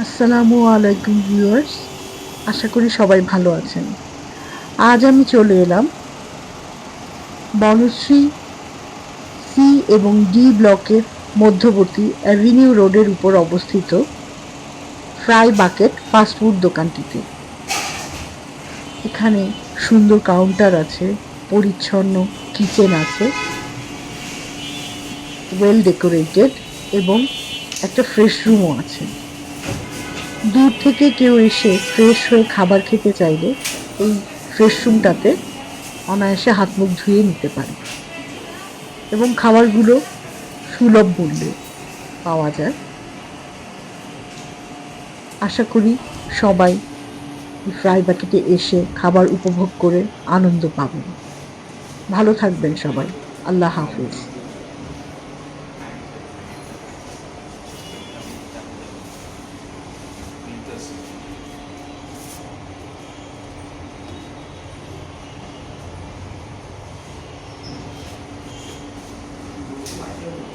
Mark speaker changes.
Speaker 1: আসসালামু আলাইকুম ভিউয়ার্স, আশা করি সবাই ভালো আছেন। আজ আমি চলে এলাম বনশ্রী সি এবং ডি ব্লকের মধ্যবর্তী অ্যাভিনিউ রোডের উপর অবস্থিত ফ্রাই বাকেট ফাস্টফুড দোকানটিতে। এখানে সুন্দর কাউন্টার আছে, পরিচ্ছন্ন কিচেন আছে ওয়েল ডেকোরেটেড এবং একটা ফ্রেশ রুমও আছে। দূর থেকে কেউ এসে ফ্রেশ হয়ে খাবার খেতে চাইলে এই ফ্রেশ রুমটাতে অনায়াসে হাত মুখ ধুয়ে নিতে পারে। এবং খাবারগুলো সুলভ মূল্যে পাওয়া যায়। আশা করি সবাই ফ্রাই বাকেটে এসে খাবার উপভোগ করে আনন্দ পাবেন। ভালো থাকবেন সবাই। আল্লাহ হাফিজ। Thank you.